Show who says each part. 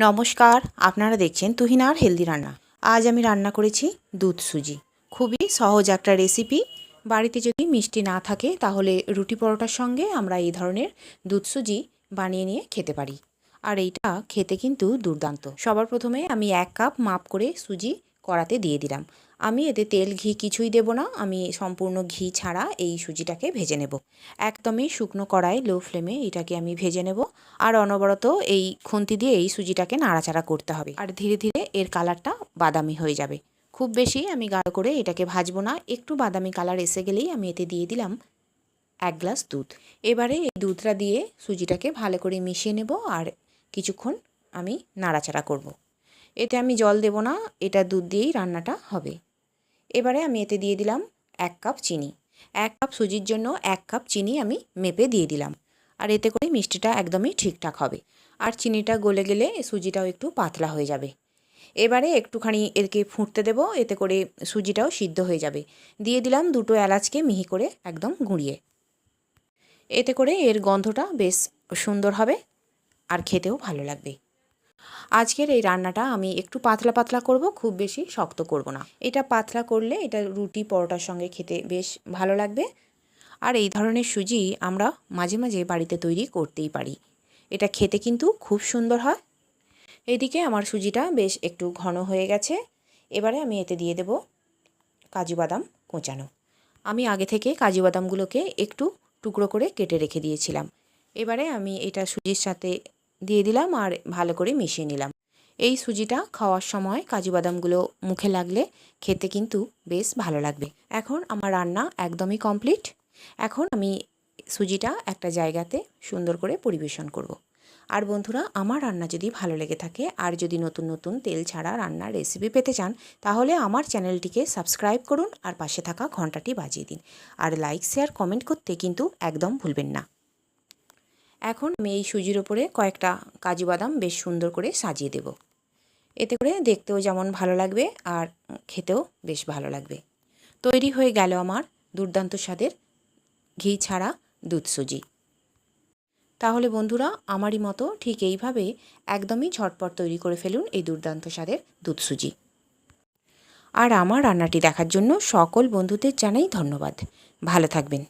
Speaker 1: নমস্কার, আপনারা দেখছেন তুহিনার হেলদি রান্না। আজ আমি রান্না করেছি দুধ সুজি। খুবই সহজ একটা রেসিপি। বাড়িতে যদি মিষ্টি না থাকে, তাহলে রুটি পরোটার সঙ্গে আমরা এই ধরনের দুধ সুজি বানিয়ে নিয়ে খেতে পারি। আর এইটা খেতে কিন্তু দুর্দান্ত। সবার প্রথমে আমি এক কাপ মাপ করে সুজি কড়াতে দিয়ে দিলাম। আমি এতে তেল, ঘি কিছুই দেব না। আমি সম্পূর্ণ ঘি ছাড়া এই সুজিটাকে ভেজে নেব। একদমই শুকনো কড়াই লো ফ্লেমে এটাকে আমি ভেজে নেব। আর অনবরত এই খুন্তি দিয়ে এই সুজিটাকে নাড়াচাড়া করতে হবে। আর ধীরে ধীরে এর কালারটা বাদামি হয়ে যাবে। খুব বেশি আমি গাঢ় করে এটাকে ভাজবো না। একটু বাদামি কালার এসে গেলেই আমি এতে দিয়ে দিলাম এক গ্লাস দুধ। এবারে এই দুধটা দিয়ে সুজিটাকে ভালো করে মিশিয়ে নেব আর কিছুক্ষণ আমি নাড়াচাড়া করব। এতে আমি জল দেব না। এটা দুধ দিয়েই রান্নাটা হবে। এবারে আমি এতে দিয়ে দিলাম এক কাপ চিনি। এক কাপ সুজির জন্য এক কাপ চিনি আমি মেপে দিয়ে দিলাম। আর এতে করে মিষ্টিটা একদমই ঠিকঠাক হবে। আর চিনিটা গলে গেলে সুজিটাও একটু পাতলা হয়ে যাবে। এবারে একটুখানি এরকে ফুটতে দেব, এতে করে সুজিটাও সিদ্ধ হয়ে যাবে। দিয়ে দিলাম দুটো এলাচকে মিহি করে একদম গুঁড়িয়ে। এতে করে এর গন্ধটা বেশ সুন্দর হবে আর খেতেও ভালো লাগবে। আজকের এই রান্নাটা আমি একটু পাতলা পাতলা করব, খুব বেশি শক্ত করব না। এটা পাতলা করলে এটা রুটি পরোটার সঙ্গে খেতে বেশ ভালো লাগবে। আর এই ধরনের সুজি আমরা মাঝে মাঝে বাড়িতে তৈরি করতেই পারি। এটা খেতে কিন্তু খুব সুন্দর হয়। এদিকে আমার সুজিটা বেশ একটু ঘন হয়ে গেছে। এবারে আমি এতে দিয়ে দেব কাজু বাদাম কোঁচানো। আমি আগে থেকে কাজু বাদামগুলোকে একটু টুকরো করে কেটে রেখে দিয়েছিলাম। এবারে আমি এটা সুজির সাথে দিয়ে দিলাম আর ভালো করে মিশিয়ে নিলাম। এই সুজিটা খাওয়ার সময় কাজু বাদামগুলো মুখে লাগলে খেতে কিন্তু বেশ ভালো লাগবে। এখন আমার রান্না একদমই কমপ্লিট। এখন আমি সুজিটা একটা জায়গাতে সুন্দর করে পরিবেশন করব। আর বন্ধুরা, আমার রান্না যদি ভালো লেগে থাকে আর যদি নতুন নতুন তেল ছাড়া রান্নার রেসিপি পেতে চান, তাহলে আমার চ্যানেলটিকে সাবস্ক্রাইব করুন আর পাশে থাকা ঘন্টাটি বাজিয়ে দিন। আর লাইক শেয়ার কমেন্ট করতে কিন্তু একদম ভুলবেন না। এখন আমি এই সুজির ওপরে কয়েকটা কাজু বাদাম বেশ সুন্দর করে সাজিয়ে দেব। এতে করে দেখতেও যেমন ভালো লাগবে আর খেতেও বেশ ভালো লাগবে। তৈরি হয়ে গেল আমার দুর্দান্ত স্বাদের ঘি ছাড়া দুধ সুজি। তাহলে বন্ধুরা, আমারই মতো ঠিক এইভাবে একদমই ঝটপট তৈরি করে ফেলুন এই দুর্দান্ত স্বাদের দুধ সুজি। আর আমার রান্নাটি দেখার জন্য সকল বন্ধুদের জানাই ধন্যবাদ। ভালো থাকবেন।